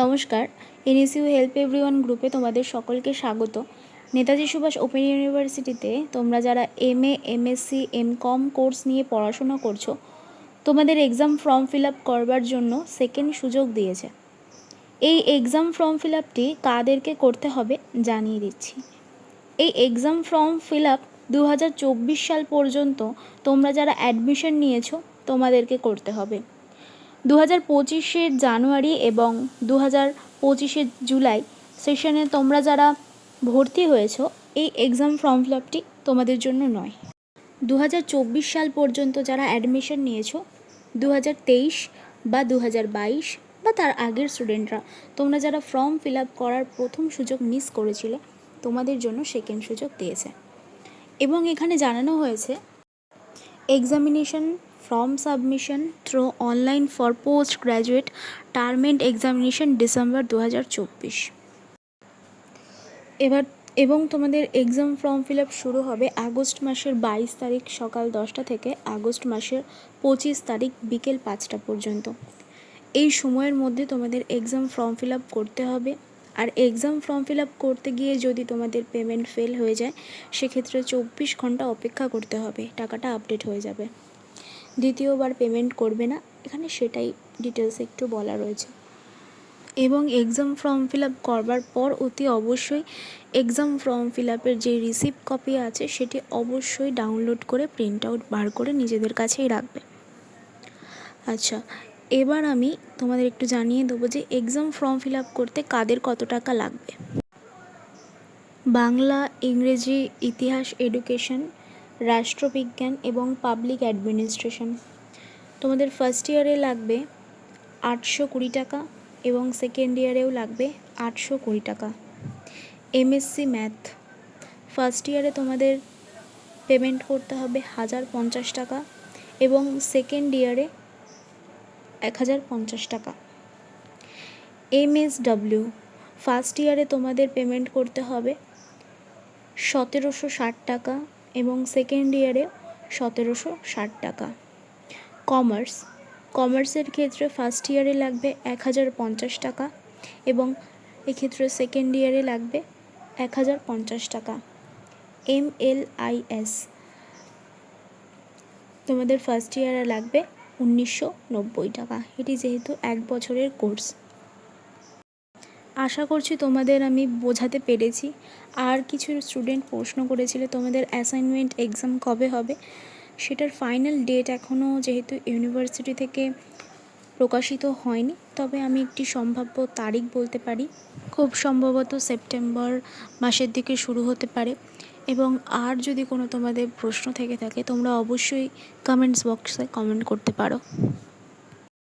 নমস্কার। NSU help everyone গ্রুপে তোমাদের সকলকে স্বাগত। নেতাজি সুভাষ ওপেন ইউনিভার্সিটিতে তোমরা যারা M A M MSc M com course নিয়ে পড়াশোনা করছ, তোমাদের এক্সাম ফর্ম ফিল আপ করবার জন্য সেকেন্ড সুযোগ দিয়েছে। এই এক্সাম ফর্ম ফিল আপটি কাদেরকে করতে হবে জানিয়ে দিচ্ছি। এই এক্সাম ফর্ম ফিল আপ দু হাজার চব্বিশ সাল পর্যন্ত তোমরা যারা অ্যাডমিশন নিয়েছো, তোমাদেরকে করতে হবে। দু হাজার পঁচিশের জানুয়ারি এবং দু হাজার জুলাই সেশনে তোমরা যারা ভর্তি হয়েছো, এই এক্সাম ফর্ম ফিল আপটি তোমাদের জন্য নয়। দু হাজার চব্বিশ সাল পর্যন্ত যারা অ্যাডমিশন নিয়েছো দু হাজার তেইশ বা দু হাজার বাইশ বা তার আগের স্টুডেন্টরা তোমরা যারা ফর্ম ফিল আপ করার প্রথম সুযোগ মিস করেছিলে, তোমাদের জন্য সেকেন্ড সুযোগ দিয়েছে। এবং এখানে জানানো হয়েছে examination through online for post graduate term end examination December দু হাজার চব্বিশ এবার, এবং তোমাদের এক্সাম ফর্ম ফিল আপ শুরু হবে আগস্ট মাসের বাইশ তারিখ সকাল দশটা থেকে আগস্ট মাসের পঁচিশ তারিখ বিকেল পাঁচটা পর্যন্ত। এই সময়ের মধ্যে তোমাদের এক্সাম ফর্ম ফিল আপ করতে হবে। আর এক্সাম ফর্ম ফিল আপ করতে গিয়ে যদি তোমাদের পেমেন্ট ফেল হয়ে যায়, সেক্ষেত্রে চব্বিশ ঘণ্টা অপেক্ষা করতে হবে। টাকাটা আপডেট হয়ে যাবে। দ্বিতীয়বার পেমেন্ট করবে না, এখানে সেটাই ডিটেলস একটু বলা রয়েছে। এবং এক্সাম ফর্ম ফিল আপ করবার পর অতি অবশ্যই এক্সাম ফর্ম ফিল আপের যে রিসিপ্ট কপি আছে, সেটি অবশ্যই ডাউনলোড করে প্রিন্ট আউট বার করে নিজেদের কাছেই রাখবে। আচ্ছা এবার আমি তোমাদের একটু জানিয়ে দেবো যে এক্সাম ফর্ম ফিল আপ করতে কাদের কত টাকা লাগবে। বাংলা, ইংরেজি, ইতিহাস এডুকেশন রাষ্ট্রবিজ্ঞান এবং পাবলিক অ্যাডমিনিস্ট্রেশন। তোমাদের ফার্স্ট ইয়ারে লাগবে আটশো কুড়ি টাকা এবং সেকেন্ড ইয়ারেও লাগবে আটশো কুড়ি টাকা। এমএসসি ম্যাথ ফার্স্ট ইয়ারে তোমাদের পেমেন্ট করতে হবে হাজার পঞ্চাশ টাকা এবং সেকেন্ড ইয়ারে এক হাজার পঞ্চাশ টাকা। এমএসডব্লিউ ফার্স্ট ইয়ারে তোমাদের পেমেন্ট করতে হবে সতেরোশো ষাট টাকা এবং সেকেন্ড ইয়ারে সতেরোশো ষাট টাকা। কমার্স কমার্সের ক্ষেত্রে ফার্স্ট ইয়ারে লাগবে এক হাজার পঞ্চাশ টাকা এবং এক্ষেত্রে সেকেন্ড ইয়ারে লাগবে এক হাজার পঞ্চাশ টাকা। এম এল আই এস তোমাদের ফার্স্ট ইয়ারে লাগবে উনিশশো নব্বই টাকা। এটি যেহেতু এক বছরের কোর্স আশা করছি তোমাদের আমি বোঝাতে পেরেছি। আর কিছু স্টুডেন্ট প্রশ্ন করেছিল, তোমাদের অ্যাসাইনমেন্ট এক্সাম কবে হবে? সেটার ফাইনাল ডেট এখনও যেহেতু ইউনিভার্সিটি থেকে প্রকাশিত হয়নি, তবে আমি একটি সম্ভাব্য তারিখ বলতে পারি। খুব সম্ভবত সেপ্টেম্বর মাসের দিকে শুরু হতে পারে। এবং আর যদি কোনো তোমাদের প্রশ্ন থেকে থাকে, তোমরা অবশ্যই কমেন্টস বক্সে কমেন্ট করতে পারো।